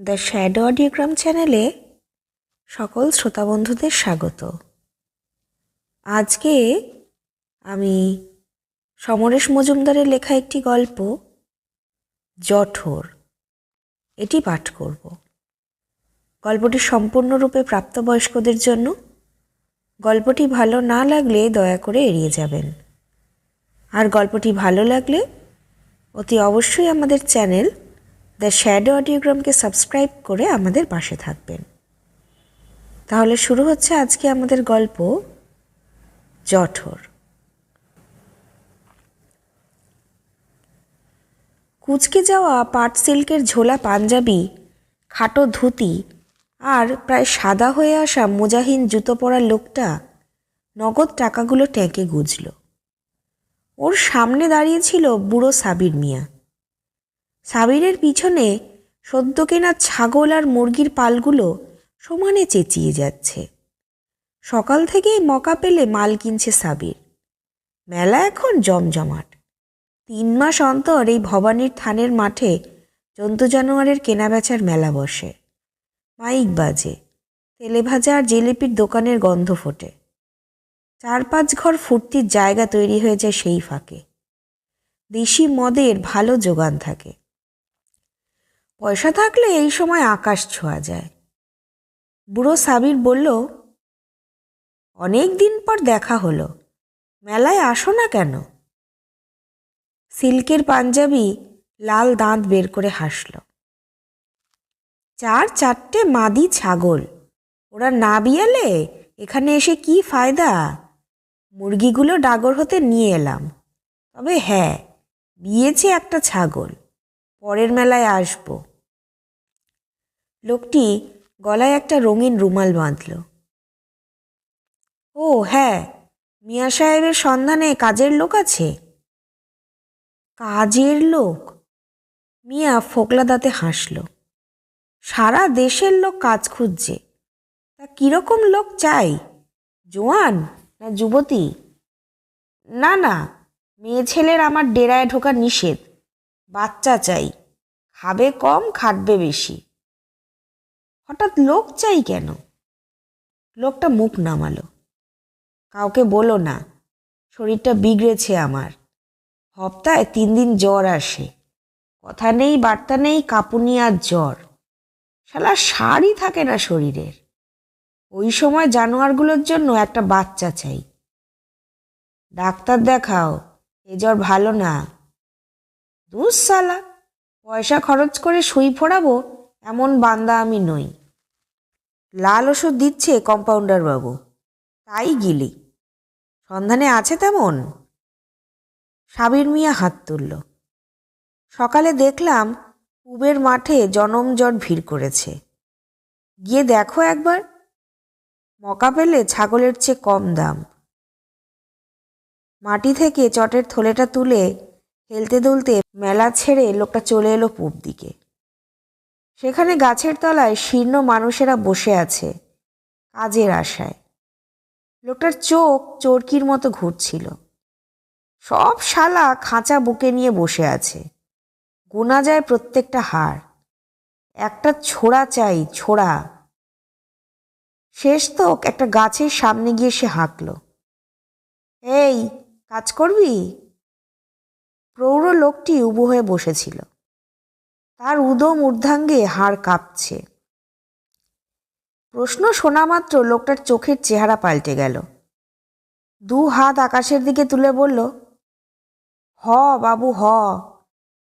The shadow অডিওগ্রাম চ্যানেলে সকল শ্রোতা বন্ধুদের স্বাগত। আজকে আমি সমরেশ মজুমদারের লেখা একটি গল্প, জঠোর, এটি পাঠ করব। গল্পটি সম্পূর্ণরূপে প্রাপ্তবয়স্কদের জন্য। গল্পটি ভালো না লাগলে দয়া করে এড়িয়ে যাবেন। আর গল্পটি ভালো লাগলে অতি অবশ্যই আমাদের চ্যানেল দ্য শ্যাডো অডিওগ্রামকে সাবস্ক্রাইব করে আমাদের পাশে থাকবেন। তাহলে শুরু হচ্ছে আজকে আমাদের গল্প জঠর। কুচকে যাওয়া পাট সিল্কের ঝোলা পাঞ্জাবি, খাটো ধুতি আর প্রায় সাদা হয়ে আসা মোজাহীন জুতো পরা লোকটা নগদ টাকাগুলো ট্যাঁকে গুজল। ওর সামনে দাঁড়িয়েছিল বুড়ো সাবির মিয়া। সাবিরের পিছনে সদ্য কেনা ছাগল আর মুরগির পালগুলো সমানে চেঁচিয়ে যাচ্ছে। সকাল থেকেই মকা পেলে মাল কিনছে সাবির। মেলা এখন জমজমাট। তিন মাস অন্তর এই ভবানীর থানের মাঠে জন্তু জানোয়ারের কেনাবেচার মেলা বসে। মাইক বাজে। তেলে ভাজা আর জিলিপির দোকানের গন্ধ ফোটে। চার পাঁচ ঘর ফুর্তির জায়গা তৈরি হয়ে যায় সেই ফাঁকে। দেশি মদের ভালো যোগান থাকে। পয়সা থাকলে এই সময় আকাশ ছোঁয়া যায়। বুড়ো সাবির বলল, অনেক দিন পর দেখা হলো। মেলায় আসো না কেন? সিল্কের পাঞ্জাবি লাল দাঁত বের করে হাসল। চার চারটে মাদি ছাগল। ওরা না বিয়ালে এখানে এসে কি ফায়দা? মুরগিগুলো ডাগর হতে নিয়ে এলাম। তবে হ্যাঁ বিয়েছে একটা ছাগল। পরের মেলায় আসব। লোকটি গলায় একটা রঙিন রুমাল বাঁধল। ও হ্যাঁ মিয়া সাহেবের সন্ধানে কাজের লোক আছে? কাজের লোক? মিয়া ফোকলা দাঁতে হাসল। সারা দেশের লোক কাজ খুঁজছে। তা কীরকম লোক চাই? জোয়ান না যুবতী? না না, মেয়ে ছেলের আমার ডেরায় ঢোকা নিষেধ। বাচ্চা চাই। খাবে কম, খাটবে বেশি। হঠাৎ লোক চাই কেন? লোকটা মুখ নামালো। কাউকে বলো না, শরীরটা বিগড়েছে আমার। হপ্তায় তিন দিন জ্বর আসে। কথা নেই, বার্তা নেই, কাঁপুনি আর জ্বর। শালা সারই থাকে না শরীরের। ওই সময় জানোয়ারগুলোর জন্য একটা বাচ্চা চাই। ডাক্তার দেখাও, এ জ্বর ভালো না। দুস সালা পয়সা খরচ করে সুই ফোড়াবো, এমন বান্দা আমি নই। লাল ওষুধ দিচ্ছে কম্পাউন্ডার বাবু। তাই গিলি। সন্ধানে আছে তেমন? সাবির মিয়া হাত তুলল। সকালে দেখলাম পুবের মাঠে জনমজট ভিড় করেছে। গিয়ে দেখো একবার। মকা পেলে ছাগলের চেয়ে কম দাম। মাটি থেকে চটের থলেটা তুলে হেলতে দুলতে মেলা ছেড়ে লোকটা চলে এলো পূব দিকে। সেখানে গাছের তলায় শীর্ণ মানুষেরা বসে আছে, কাজের আশায়। লোকটার চোখ চরকির মতো ঘুরছিল। সব শালা খাঁচা বুকে নিয়ে বসে আছে। গোনা যায় প্রত্যেকটা হাড়। একটা ছোড়া চাই, ছোড়া। শেষ তো একটা গাছের সামনে গিয়ে সে হাঁকল। এই, কাজ করবি? প্রৌঢ় লোকটি উবু হয়ে বসেছিল। তার উদম ঊর্ধ্বাঙ্গে হাড় কাঁপছে। প্রশ্ন শোনা মাত্র লোকটার চোখের চেহারা পাল্টে গেল। দু হাত আকাশের দিকে তুলে বলল, হ বাবু, হ।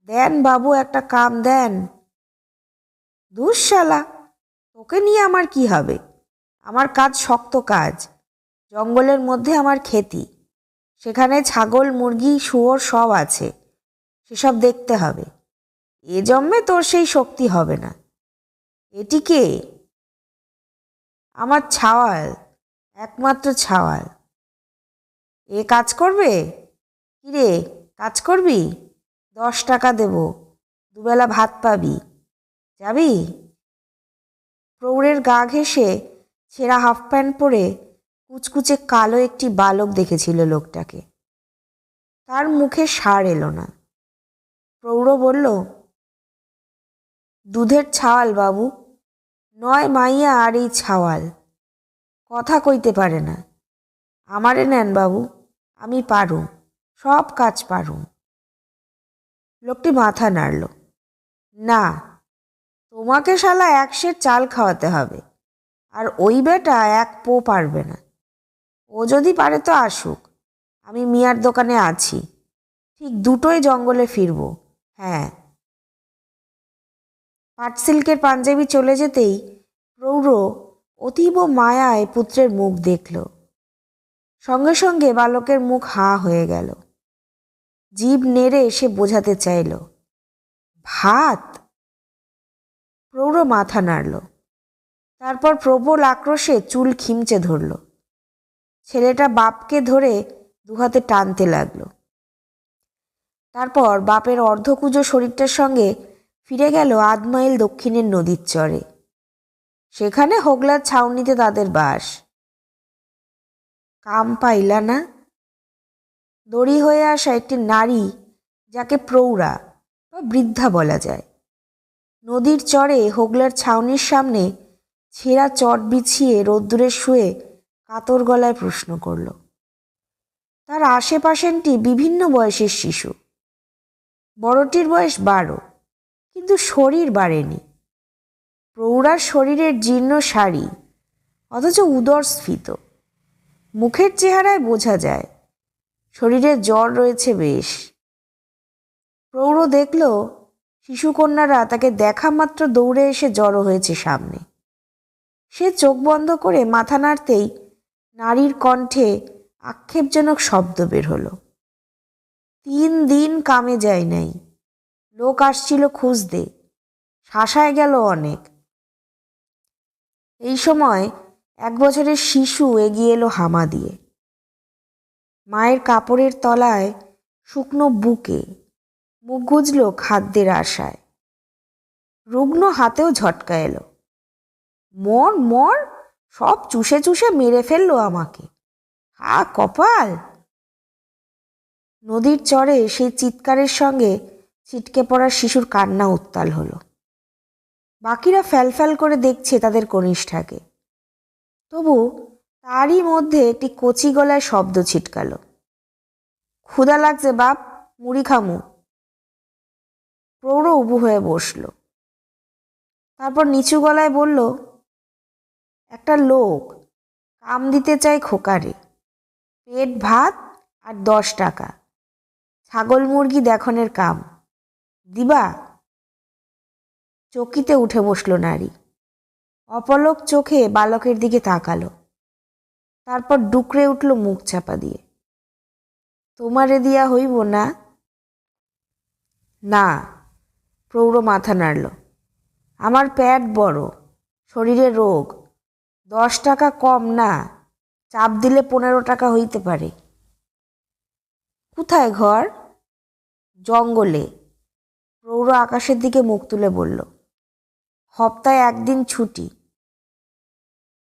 দেন বাবু, একটা কাম দেন। দুঃশালা, তোকে নিয়ে আমার কি হবে? আমার কাজ শক্ত কাজ। জঙ্গলের মধ্যে আমার খেতি সেখানে ছাগল, মুরগি, শুয়োর সব আছে। সেসব দেখতে হবে। এ জন্মে তোর সেই শক্তি হবে না। এটি কে আমার ছাওয়াল, একমাত্র ছাওয়াল। এ কাজ করবে? কিরে, কাজ করবি? দশ টাকা দেব, দুবেলা ভাত পাবি। যাবি? প্রৌঢ়ের গা ঘেঁষে ছেঁড়া হাফ প্যান্ট পরে কুচকুচে কালো একটি বালক দেখেছিল লোকটাকে। তার মুখে সার এলো না। প্রৌঢ় বলল দুধের ছাওয়াল, বাবু। নয় মাইয়া আর এই ছাওয়াল। কথা কইতে পারে না। আমারে নেন, বাবু। আমি পারুম। সব কাজ পারুম। লোকটি মাথা নাড়ল। না, তোমাকে শালা এক সের চাল খাওয়াতে হবে। আর ওই বেটা এক পো পারবে না। ও যদি পারে তো আসুক। আমি মিয়ার দোকানে আছি। ঠিক দুটোই জঙ্গলে ফিরবো। হ্যাঁ। পাট সিল্কের পাঞ্জাবি চলে যেতেই প্রৌঢ় অতীব মায়ায় পুত্রের মুখ দেখল। সঙ্গে সঙ্গে বালকের মুখ হাঁ হয়ে গেল। জীব নেড়ে সে বোঝাতে চাইল, ভাত? প্রৌঢ় মাথা নাড়ল। তারপর প্রবল আক্রোশে চুল খিমচে ধরল। ছেলেটা বাপকে ধরে দুহাতে টানতে লাগল। তারপর বাপের অর্ধকুজো শরীরটার সঙ্গে ফিরে গেল আধ মাইল দক্ষিণের নদীর চরে। সেখানে হোগলার ছাউনিতে তাদের বাস। কাম পাইলা না? দড়ি হয়ে আসা একটি নারী, যাকে প্রৌঢ়া বা বৃদ্ধা বলা যায়। নদীর চরে হোগলার ছাউনির সামনে ছেঁড়া চট বিছিয়ে রোদ্দুরে শুয়ে কাতর গলায় প্রশ্ন করল, তার আশেপাশেনটি বিভিন্ন বয়সের শিশু? বড়টির বয়স বারো কিন্তু শরীর বাড়েনি। প্রৌঢ়ার শরীরের জীর্ণ শাড়ি অথচ উদর স্ফীত মুখের চেহারায় বোঝা যায়, শরীরে জ্বর রয়েছে বেশ। প্রৌঢ় দেখল, শিশুকন্যারা তাকে দেখা মাত্র দৌড়ে এসে জড়ো হয়েছে সামনে। সে চোখ বন্ধ করে মাথা নাড়তেই নারীর কণ্ঠে আক্ষেপজনক শব্দ বের হলো। তিন দিন কামে যায় নাই। লোক আসছিল খুঁজতে। শাসায় গেল অনেক। এই সময় এক বছরের শিশু এগিয়ে এলো হামা দিয়ে। মায়ের কাপড়ের তলায় শুকনো বুকে মুখ গুজল খাদ্যের আশায়। রুগ্ন হাতেও ঝটকা এলো। মর মর, সব চুষে চুষে মেরে ফেলল আমাকে। হা কপাল। নদীর চরে সেই চিৎকারের সঙ্গে ছিটকে পড়া শিশুর কান্না উত্তাল হলো। বাকিরা ফ্যালফ্যাল করে দেখছে তাদের কনিষ্ঠাকে। তবু তারই মধ্যে একটি কচি গলায় শব্দ ছিটকালো। ক্ষুদা লাগছে বাপ, মুড়ি খামু। প্রৌঢ় উবু হয়ে বসল। তারপর নিচু গলায় বলল, একটা লোক কাম দিতে চায় খোকারে। পেট, ভাত আর দশ টাকা। ছাগল মুরগি দেখনের কাম। দিবা? চকিতে উঠে বসল নারী। অপলক চোখে বালকের দিকে তাকালো। তারপর ডুকরে উঠল মুখ চাপা দিয়ে। তোমারে দিয়া হইব না? না, প্রৌঢ় মাথা নাড়ল। আমার প্যাট বড়, শরীরে রোগ। দশ টাকা কম না, চাপ দিলে পনেরো টাকা হইতে পারে। কোথায় ঘর? জঙ্গলে। প্রৌঢ় আকাশের দিকে মুখ তুলে বলল, হপ্তায় একদিন ছুটি।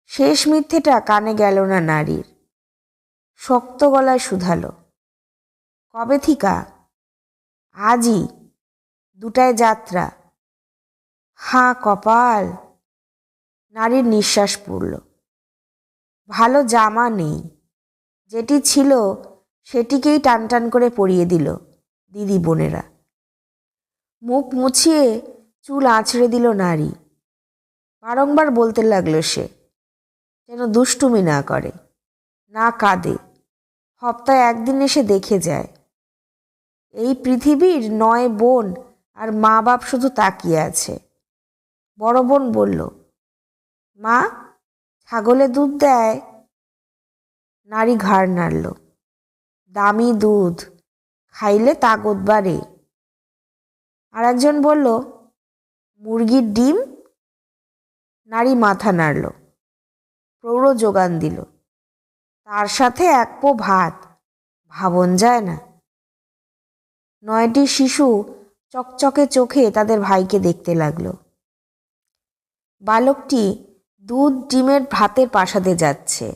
শেষ মিথ্যেটা কানে গেল না নারীর। শক্ত গলায় শুধালো, কবে থিকা? আজই। দুটায় যাত্রা। হা, কপাল। নারীর নিঃশ্বাস পড়ল, ভালো জামা নেই। যেটি ছিল সেটিকেই টান টান করে পরিয়ে দিল, দিদি বোনেরা। মুখ মুছিয়ে চুল আঁচড়ে দিল নারী। বারংবার বলতে লাগল সে, যেন দুষ্টুমি না করে, না কাঁদে। হপ্তায় একদিন এসে দেখে যায়, এই পৃথিবীর নয় বোন আর মা বাপ শুধু তাকিয়ে আছে। বড় বোন বলল, মা, ছাগলে দুধ দেয়? নারী ঘাড় নাড়ল, দামি দুধ, খাইলে তাগত বাড়ে। আর একজন বলল, মুরগির ডিম? নারী মাথা নাড়ল, প্রৌঢ় যোগান দিল, তার সাথে এক পো ভাত, ভাবন যায় না। নয়টি শিশু চকচকে চোখে তাদের ভাইকে দেখতে লাগল। বালকটি দুধ ডিমের ভাতের পাশাতে যাচ্ছে।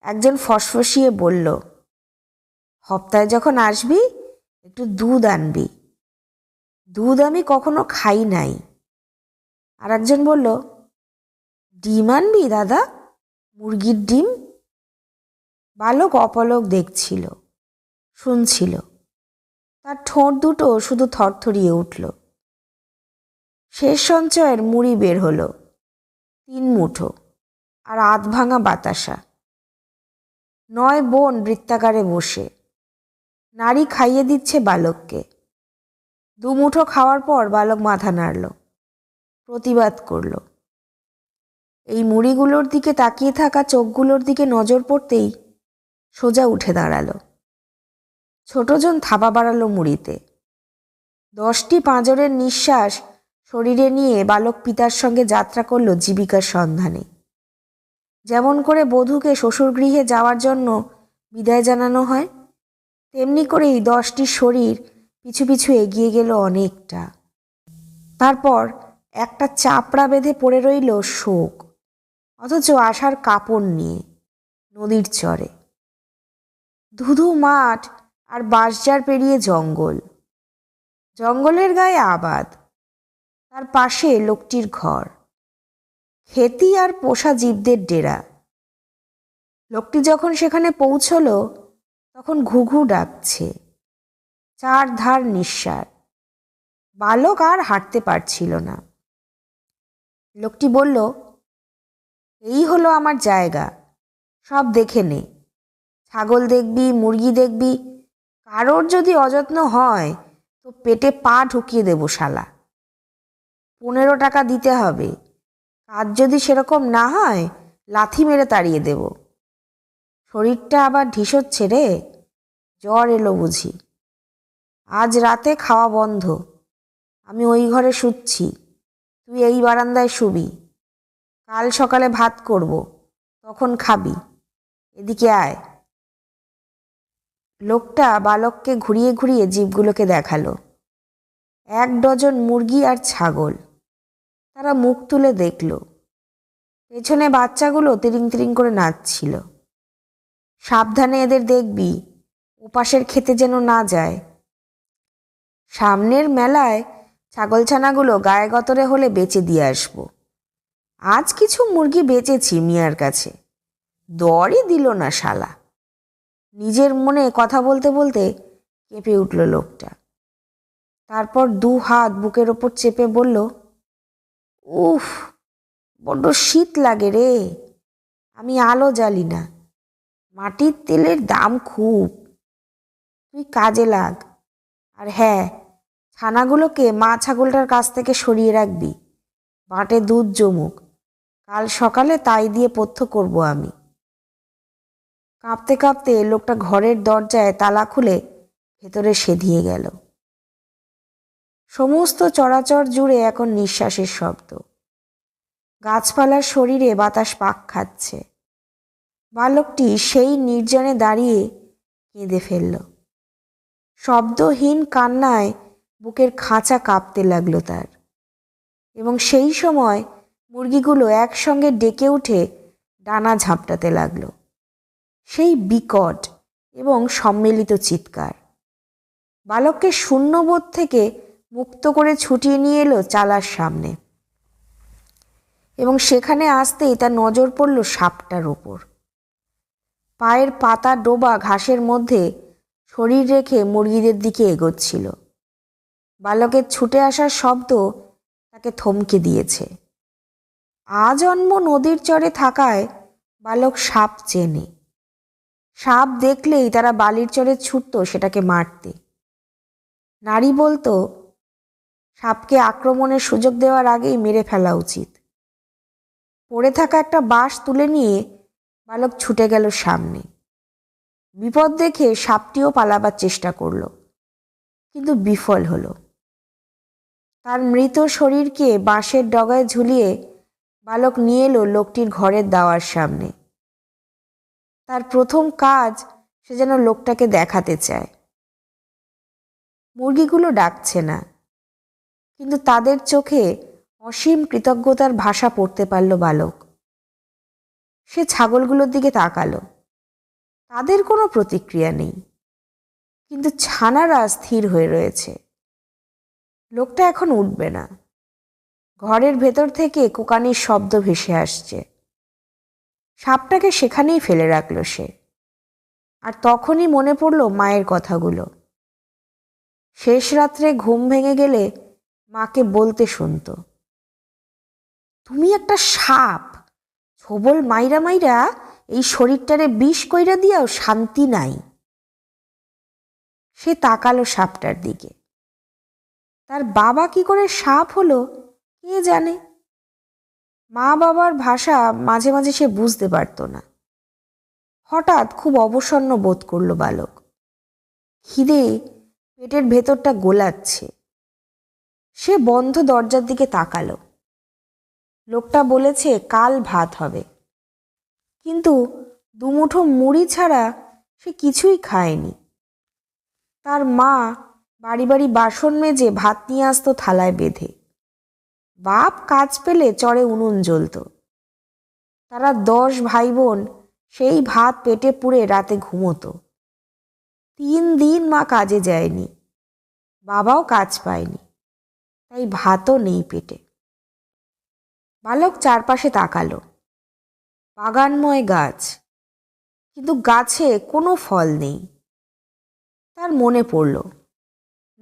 একজন ফসফসিয়ে বলল, হপ্তায় যখন আসবি, একটু দুধ আনবি। দুধ আমি কখনো খাই নাই। আর একজন বলল, ডিম আনবি দাদা? মুরগির ডিম? বালক অপলক দেখছিল, শুনছিল। তার ঠোঁট দুটো শুধু থরথরিয়ে উঠল। শেষ সঞ্চয়ের মুড়ি বের হলো, তিন মুঠো আর আধ ভাঙা বাতাসা। নয় বোন বৃত্তাকারে বসে নারী খাইয়ে দিচ্ছে বালককে। দুমুঠো খাওয়ার পর বালক মাথা নাড়ল। প্রতিবাদ করল। এই মুড়িগুলোর দিকে তাকিয়ে থাকা চোখগুলোর দিকে নজর পড়তেই সোজা উঠে দাঁড়াল। ছোটজন থাবা বাড়ালো মুড়িতে। দশটি পাঁজরের নিঃশ্বাস শরীরে নিয়ে বালক পিতার সঙ্গে যাত্রা করল জীবিকার সন্ধানে। যেমন করে বধূকে শ্বশুরগৃহে যাওয়ার জন্য বিদায় জানানো হয়, তেমনি করেই দশটি শরীর পিছু পিছু এগিয়ে গেল অনেকটা। তারপর একটা চাপড়া বেঁধে পড়ে রইল শোক, অথচ আশার কাপড় নিয়ে নদীর চরে। ধুধু মাঠ আর বাঁশঝাড় পেরিয়ে জঙ্গল, জঙ্গলের গায়ে আবাদ, তার পাশে লোকটির ঘর, খেতি আর পোষা জীবদের ডেরা। লোকটি যখন সেখানে পৌঁছল, তখন ঘুঘু ডাকছে। চার ধার নিঃশ্বার বালক আর হাঁটতে পারছিল না। লোকটি বলল, এই হলো আমার জায়গা। সব দেখে নে। ছাগল দেখবি, মুরগি দেখবি, কারোর যদি অযত্ন হয়, তো পেটে পা ঢুকিয়ে দেবো শালা। পনেরো টাকা দিতে হবে। কাজ যদি সেরকম না হয়, লাথি মেরে তাড়িয়ে দেব। শরীরটা আবার ঢিসোচ্ছে রে। জ্বর এলো বুঝি। আজ রাতে খাওয়া বন্ধ। আমি ওই ঘরে শুচ্ছি। তুই এই বারান্দায় শুবি। কাল সকালে ভাত করব, তখন খাবি। এদিকে আয়। লোকটা বালককে ঘুরিয়ে ঘুরিয়ে জীবগুলোকে দেখাল। এক ডজন মুরগি আর ছাগল। তারা মুখ তুলে দেখল। পেছনে বাচ্চাগুলো তিরিং তিরিং করে নাচছিল। সাবধানে এদের দেখবি, ওপাশের খেতে যেন না যায়। সামনের মেলায় ছাগলছানাগুলো গায়ে গতরে হলে বেচে দিয়ে আসব। আজ কিছু মুরগি বেচেছি মিয়ার কাছে। দরই দিল না শালা। নিজের মনে কথা বলতে বলতে কেঁপে উঠল লোকটা। তারপর দু হাত বুকের ওপর চেপে বলল, উফ, বড্ড শীত লাগে রে। আমি আলো জ্বালি না। মাটির তেলের দাম খুব। তুই কাজে লাগ। আর হ্যাঁ ছানাগুলোকে মা ছাগলটার কাছ থেকে সরিয়ে রাখবি। বাটে দুধ জমুক। কাল সকালে তাই দিয়ে পথ্য করব আমি। কাঁপতে কাঁপতে লোকটা ঘরের দরজায় তালা খুলে ভেতরে সেধিয়ে গেল। সমস্ত চরাচর জুড়ে এখন নিঃশ্বাসের শব্দ। গাছপালার শরীরে বাতাস পাক খাচ্ছে। বালকটি সেই নির্জনে দাঁড়িয়ে কেঁদে ফেলল। শব্দহীন কান্নায় বুকের খাঁচা কাঁপতে লাগল তার। এবং সেই সময় মুরগিগুলো একসঙ্গে ডেকে উঠে ডানা ঝাপটাতে লাগল। সেই বিকট এবং সম্মিলিত চিৎকার। বালককে শূন্যবোধ থেকে মুক্ত করে ছুটিয়ে নিয়ে এলো চালার সামনে। এবং সেখানে আসতেই তার নজর পড়ল সাপটার ওপর। পায়ের পাতা ডোবা ঘাসের মধ্যে শরীর রেখে মুরগিদের দিকে এগোচ্ছিল। বালকের ছুটে আসার শব্দ তাকে থমকে দিয়েছে। আজন্ম নদীর চরে থাকায় বালক সাপ চেনে। সাপ দেখলেই তারা বালির চরে ছুটতো সেটাকে মারতে। নারী বলতো, সাপকে আক্রমণের সুযোগ দেওয়ার আগেই মেরে ফেলা উচিত। পড়ে থাকা একটা বাঁশ তুলে নিয়ে বালক ছুটে গেল সামনে। বিপদ দেখে সাপটিও পালাবার চেষ্টা করল, কিন্তু বিফল হলো। তার মৃত শরীরকে বাঁশের ডগায় ঝুলিয়ে বালক নিয়ে এলো লোকটির ঘরের দাওয়ার সামনে। তার প্রথম কাজ, সে যেন লোকটাকে দেখাতে চায়। মুরগিগুলো ডাকছে না, কিন্তু তাদের চোখে অসীম কৃতজ্ঞতার ভাষা পড়তে পারল বালক। সে ছাগলগুলোর দিকে তাকালো। তাদের কোনো প্রতিক্রিয়া নেই, কিন্তু ছানারা স্থির হয়ে রয়েছে। লোকটা এখন উঠবে না। ঘরের ভেতর থেকে কোকানির শব্দ ভেসে আসছে। সাপটাকে সেখানেই ফেলে রাখল সে। আর তখনই মনে পড়ল মায়ের কথাগুলো। শেষ রাত্রে ঘুম ভেঙে গেলে মাকে বলতে শুনতো, তুমি একটা সাপ। ছবল মাইরা মাইরা এই শরীরটারে বিষ কইরা দিয়াও শান্তি নাই। সে তাকালো সাপটার দিকে। তার বাবা কি করে সাপ হলো, কে জানে? মা বাবার ভাষা মাঝে মাঝে সে বুঝতে পারত না। হঠাৎ খুব অবসন্ন বোধ করল বালক। খিদে পেটের ভেতরটা গোলাচ্ছে। সে বন্ধ দরজার দিকে তাকালো। লোকটা বলেছে কাল ভাত হবে। কিন্তু দুমুঠো মুড়ি ছাড়া সে কিছুই খায়নি। তার মা বাড়ি বাড়ি বাসন মেজে ভাত নিয়ে আসতো থালায় বেঁধে। বাপ কাজ পেলে চড়ে উনুন জ্বলত। তারা দশ ভাই বোন সেই ভাত পেটে পুড়ে রাতে ঘুমোতো। তিন দিন মা কাজে যায়নি, বাবাও কাজ পায়নি, তাই ভাতও নেই পেটে। বালক চারপাশে তাকালো, বাগানময় গাছ, কিন্তু গাছে কোনো ফল নেই। তার মনে পড়ল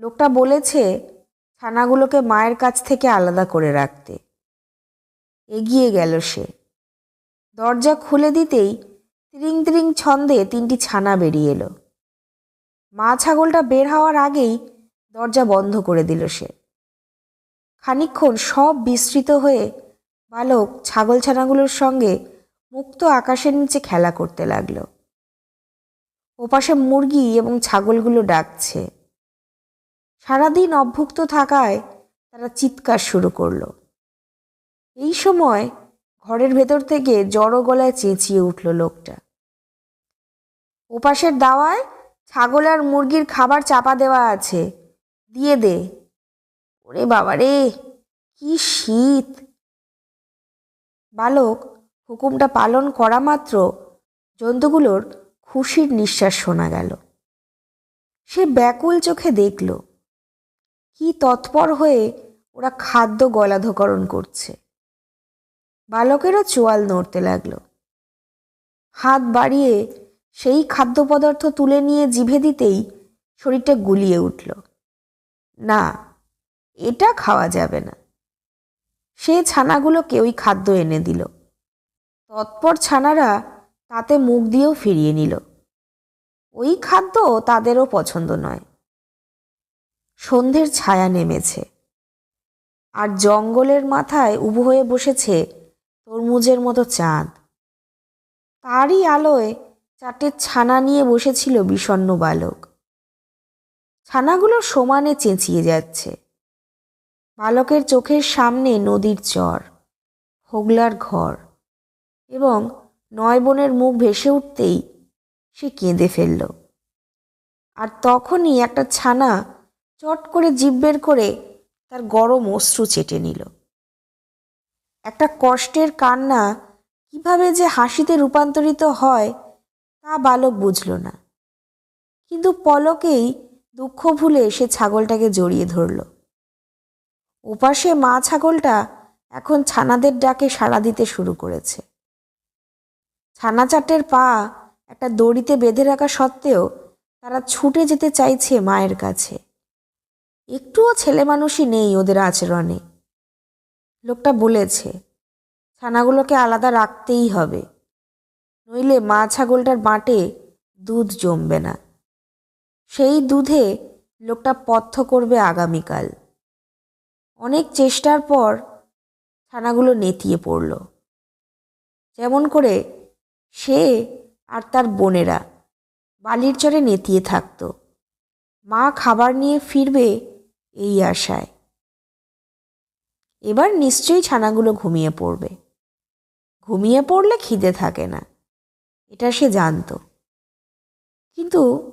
লোকটা বলেছে, ছানাগুলোকে মায়ের কাছ থেকে আলাদা করে রাখতে। এগিয়ে গেল সে। দরজা খুলে দিতেই তিরিং তিরিং ছন্দে তিনটি ছানা বেরিয়ে এলো। মা ছাগলটা বের হওয়ার আগেই দরজা বন্ধ করে দিল সে। খানিকক্ষণ সব বিস্তৃত হয়ে বালক ছাগল ছানাগুলোর সঙ্গে মুক্ত আকাশের নিচে খেলা করতে লাগল। ওপাশে মুরগি এবং ছাগলগুলো ডাকছে। সারাদিন অভ্যুক্ত থাকায় তারা চিৎকার শুরু করল। এই সময় ঘরের ভেতর থেকে জড়ো গলায় চেঁচিয়ে উঠল লোকটা। ওপাশের দাওয়ায় ছাগল আর মুরগির খাবার চাপা দেওয়া আছে। দিয়ে দে। ওরে বাবা রে, কি শীত। বালক হুকুমটা পালন করা মাত্র জন্তুগুলোর খুশির নিঃশ্বাস শোনা গেল। সে ব্যাকুল চোখে দেখল। কি তৎপর হয়ে ওরা খাদ্য গলাধকরণ করছে। বালকেরও চোয়াল নড়তে লাগল। হাত বাড়িয়ে সেই খাদ্য পদার্থ তুলে নিয়ে জিভে দিতেই শরীরটা গুলিয়ে উঠল। না, এটা খাওয়া যাবে না। সে ছানাগুলোকে ওই খাদ্য এনে দিল। তৎপর ছানারা তাতে মুখ দিয়েও ফিরিয়ে নিল। ওই খাদ্য তাদেরও পছন্দ নয়। সন্ধ্যের ছায়া নেমেছে। আর জঙ্গলের মাথায় উবু হয়ে বসেছে তরমুজের মতো চাঁদ। তারই আলোয় চারটে ছানা নিয়ে বসেছিল বিষণ্ন বালক। ছানাগুলো সমানে চেঁচিয়ে যাচ্ছে। বালকের চোখের সামনে নদীর চর, হোগলার ঘর এবং নয় বোনের মুখ ভেসে উঠতেই সে কেঁদে ফেলল। আর তখনই একটা ছানা চট করে জিভ বের করে তার গরম অশ্রু চেটে নিল। একটা কষ্টের কান্না কীভাবে যে হাসিতে রূপান্তরিত হয়, তা বালক বুঝল না। কিন্তু পলকেই দুঃখ ভুলে সে ছাগলটাকে জড়িয়ে ধরল। ওপাশে মা ছাগলটা এখন ছানাদের ডাকে সাড়া দিতে শুরু করেছে। ছানা চাটের পা একটা দড়িতে বেঁধে রাখা সত্ত্বেও তারা ছুটে যেতে চাইছে মায়ের কাছে। একটুও ছেলে মানুষই নেই ওদের আচরণে। লোকটা বলেছে, ছানাগুলোকে আলাদা রাখতেই হবে, নইলে মা ছাগলটার বাঁটে দুধ জমবে না। সেই দুধে লোকটা পথ্য করবে আগামীকাল। অনেক চেষ্টার পর ছানাগুলো নেতিয়ে পড়ল। যেমন করে সে আর তার বোনেরা বালির চরে নেতিয়ে থাকতো। মা খাবার নিয়ে ফিরবে এই আশায়। এবার নিশ্চয়ই ছানাগুলো ঘুমিয়ে পড়বে। ঘুমিয়ে পড়লে খিদে থাকে না, এটা সে জানতো। কিন্তু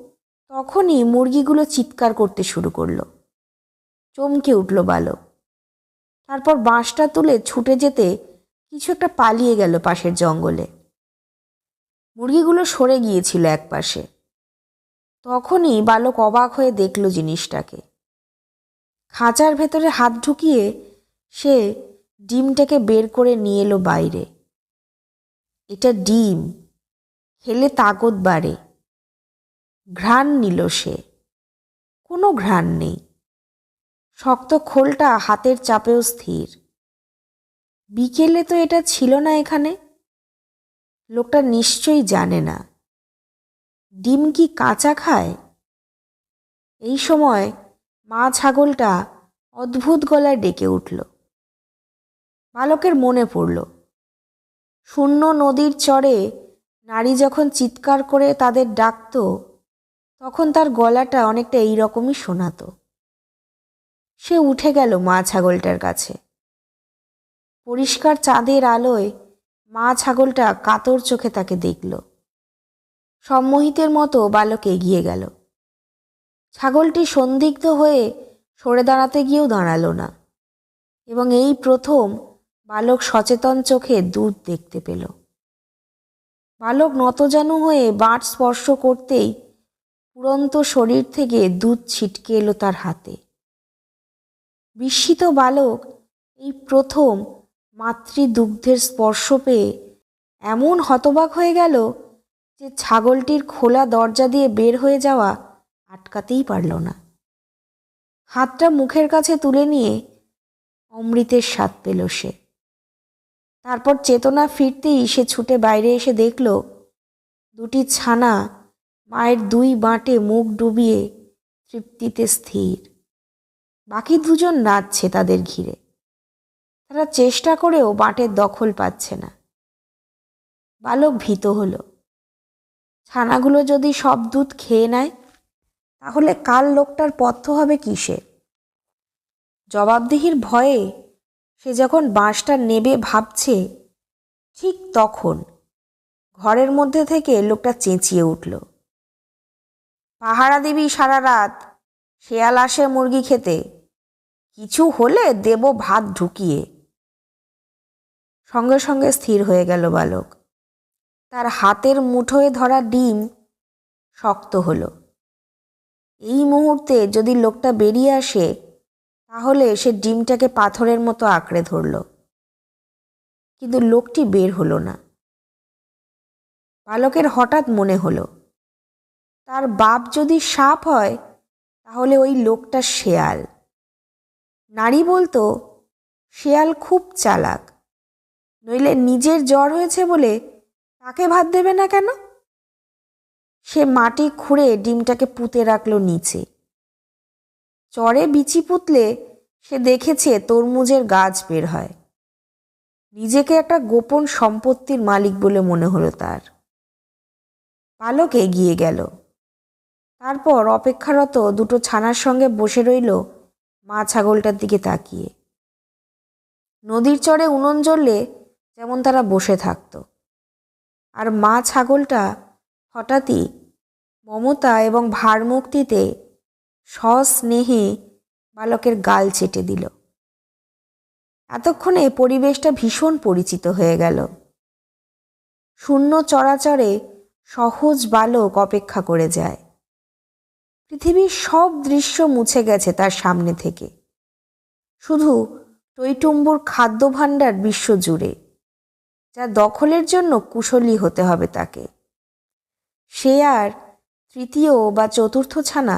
তখনই মুরগিগুলো চিৎকার করতে শুরু করল। চমকে উঠল বালক। তারপর বাঁশটা তুলে ছুটে যেতে কিছু একটা পালিয়ে গেল পাশের জঙ্গলে। মুরগিগুলো সরে গিয়েছিল এক পাশে তখনই বালক অবাক হয়ে দেখল জিনিসটাকে। খাঁচার ভেতরে হাত ঢুকিয়ে সে ডিমটাকে বের করে নিয়ে এলো বাইরে। এটা ডিম। খেলে তাগত বাড়ে। ঘ্রাণ নিল সে। কোনো ঘ্রাণ নেই। শক্ত খোলটা হাতের চাপেও স্থির। বিকেলে তো এটা ছিল না এখানে। লোকটা নিশ্চয়ই জানে না। ডিম কি কাঁচা খায়? এই সময় মা ছাগলটা অদ্ভুত গলায় ডেকে উঠল। বালকের মনে পড়ল, শূন্য নদীর চরে নারী যখন চিৎকার করে তাদের ডাকত, তখন তার গলাটা অনেকটা এই রকমই শোনাতো। সে উঠে গেল মা ছাগলটার কাছে। পরিষ্কার চাঁদের আলোয় মা ছাগলটা কাতর চোখে তাকে দেখল। সম্মোহিতের মতো বালক এগিয়ে গেল। ছাগলটি সন্দিগ্ধ হয়ে সরে দাঁড়াতে গিয়েও দাঁড়াল না এবং এই প্রথম বালক সচেতন চোখে দুধ দেখতে পেল। বালক নতজানু হয়ে বাঁট স্পর্শ করতেই পুরন্ত শরীর থেকে দুধ ছিটকে এলো তার হাতে। বিস্মিত বালক এই প্রথম মাতৃদুগ্ধের স্পর্শ পেয়ে এমন হতবাক হয়ে গেল যে ছাগলটির খোলা দরজা দিয়ে বের হয়ে যাওয়া আটকাতেই পারল না। হাতটা মুখের কাছে তুলে নিয়ে অমৃতের স্বাদ পেল সে। তারপর চেতনা ফিরতেই সে ছুটে বাইরে এসে দেখল, দুটি ছানা মায়ের দুই বাঁটে মুখ ডুবিয়ে তৃপ্তিতে স্থির। বাকি দুজন নাচছে তাদের ঘিরে। তারা চেষ্টা করেও বাঁটের দখল পাচ্ছে না। বালক ভীত হলো। ছানাগুলো যদি সব দুধ খেয়ে নেয় তাহলে কাল লোকটার পথ্য হবে কিসে? জবাবদিহির ভয়ে সে যখন বাঁশটা নেবে ভাবছে, ঠিক তখন ঘরের মধ্যে থেকে লোকটা চেঁচিয়ে উঠল। পাহারা দিবি সারা রাত শেয়াল আসে মুরগি খেতে। কিছু হলে দেব ভাত ঢুকিয়ে। সঙ্গে সঙ্গে স্থির হয়ে গেল বালক। তার হাতের মুঠোয় ধরা ডিম শক্ত হলো। এই মুহূর্তে যদি লোকটা বেরিয়ে আসে, তাহলে সে ডিমটাকে পাথরের মতো আঁকড়ে ধরল। কিন্তু লোকটি বের হলো না। বালকের হঠাৎ মনে হলো, তার বাপ যদি সাপ হয়, তাহলে ওই লোকটা শেয়াল। নারী বলতো, শেয়াল খুব চালাক, নইলে নিজের জ্বর হয়েছে বলে তাকে ভাত দেবে না কেন? সে মাটি খুঁড়ে ডিমটাকে পুঁতে রাখল নিচে। চরে বিচি পুতলে সে দেখেছে তরমুজের গাছ বের হয়। নিজেকে একটা গোপন সম্পত্তির মালিক বলে মনে হলো তার। পালক এগিয়ে গেল। তারপর অপেক্ষারত দুটো ছানার সঙ্গে বসে রইল মা ছাগলটার দিকে তাকিয়ে। নদীর চরে উনুন জ্বললে যেমন তারা বসে থাকত। আর মা ছাগলটা হঠাৎই মমতা এবং ভারমুক্তিতে সস্নেহে বালকের গাল চেটে দিল। এতক্ষণে পরিবেশটা ভীষণ পরিচিত হয়ে গেল। শূন্য চরাচরে সহজ বালক অপেক্ষা করে যায়। পৃথিবীর সব দৃশ্য মুছে গেছে তার সামনে থেকে। শুধু টৈটুম্বুর খাদ্য ভাণ্ডার বিশ্ব জুড়ে যা দখলের জন্য কুশলী হতে হবে তাকে। সে আর তৃতীয় বা চতুর্থ ছানা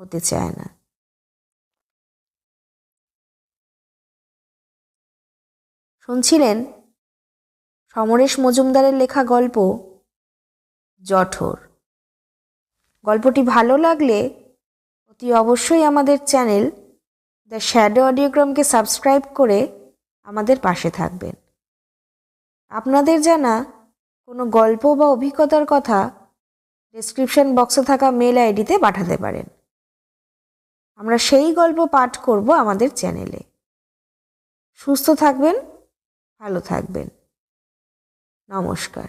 হতে চায় না। শুনছিলেন সমরেশ মজুমদারের লেখা গল্প জঠর। গল্পটি ভালো লাগলে অতি অবশ্যই আমাদের চ্যানেল দ্য শ্যাডো অডিওগ্রামকে সাবস্ক্রাইব করে আমাদের পাশে থাকবেন। আপনাদের জানা কোনো গল্প বা অভিজ্ঞতার কথা ডিসক্রিপশন বক্সে থাকা মেল আইডিতে পাঠাতে পারেন। আমরা সেই গল্প পাঠ করব আমাদের চ্যানেলে সুস্থ থাকবেন, ভালো থাকবেন। নমস্কার।